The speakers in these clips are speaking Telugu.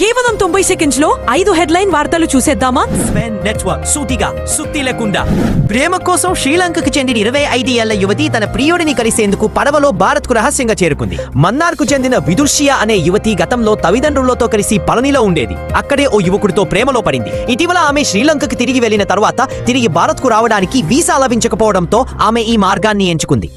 కేవలం తొంభై సెకండ్స్లో ఐదు హెడ్లైన్ వార్తలు చూసేద్దామా? స్పెన్ నెట్వర్క్ సూటిగా సుత్తి లేకుండా. ప్రేమ కోసం శ్రీలంకకు చెందిన ఇరవై ఐదు ఏళ్ళ యువతి తన ప్రియుడిని కలిసేందుకు పడవలో భారత్కు రహస్యంగా చేరుకుంది. మన్నార్కు చెందిన విదుర్షియా అనే యువతి గతంలో తల్లిదండ్రులతో కలిసి పళనిలో ఉండేది. అక్కడే ఓ యువకుడితో ప్రేమలో పడింది. ఇటీవల ఆమె శ్రీలంకకు తిరిగి వెళ్ళిన తర్వాత తిరిగి భారత్కు రావడానికి వీసా లభించకపోవడంతో ఆమె ఈ మార్గాన్ని ఎంచుకుంది.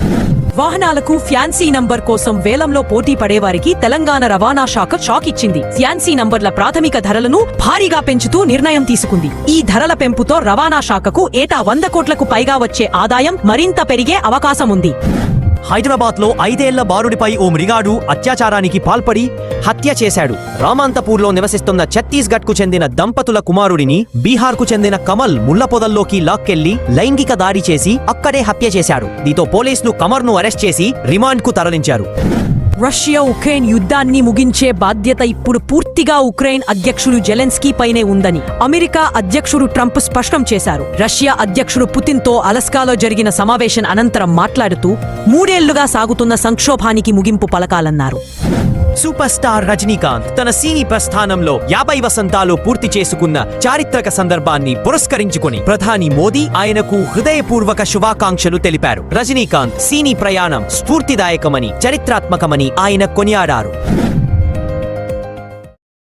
వాహనాలకు ఫ్యాన్సీ నంబర్ కోసం వేలంలో పోటీ పడేవారికి తెలంగాణ రవాణా శాఖ షాక్ ఇచ్చింది. ఫ్యాన్సీ నంబర్ల ప్రాథమిక ధరలను భారీగా పెంచుతూ నిర్ణయం తీసుకుంది. ఈ ధరల పెంపుతో రవాణా శాఖకు ఏటా వంద కోట్లకు పైగా వచ్చే ఆదాయం మరింత పెరిగే అవకాశం ఉంది హైదరాబాద్లో ఐదేళ్ళ బారుడిపై ఓ మృగాడు అత్యాచారానికి పాల్పడి హత్య చేశాడు. రామాంతపూర్లో నివసిస్తున్న ఛత్తీస్గఢ్కు చెందిన దంపతుల కుమారుడిని బీహార్కు చెందిన కమల్ ముళ్ళపొదల్లోకి లాక్కెళ్ళి లైంగిక దాడి చేసి అక్కడే హత్య చేశాడు. దీంతో పోలీసులు కమర్ను అరెస్ట్ చేసి రిమాండ్కు తరలించారు. రష్యా ఉక్రెయిన్ యుద్ధాన్ని ముగించే బాధ్యత ఇప్పుడు పూర్తిగా ఉక్రెయిన్ అధ్యక్షుడు జెలెన్స్కీ పైనే ఉందని అమెరికా అధ్యక్షుడు ట్రంప్ స్పష్టం చేశారు. రష్యా అధ్యక్షుడు పుతిన్తో అలస్కాలో జరిగిన సమావేశం అనంతరం మాట్లాడుతూ మూడేళ్ళుగా సాగుతున్న సంక్షోభానికి ముగింపు పలకాలన్నారు. సూపర్ స్టార్ రజనీకాంత్ తన సినీ ప్రస్థానంలో యాభై వసంతాలు పూర్తి చేసుకున్న చారిత్రక సందర్భాన్ని పురస్కరించుకుని ప్రధాని మోదీ ఆయనకు హృదయపూర్వక శుభాకాంక్షలు తెలిపారు. రజనీకాంత్ సినీ ప్రయాణం స్ఫూర్తిదాయకమని చరిత్రాత్మకమని ఆయన కొనియాడారు.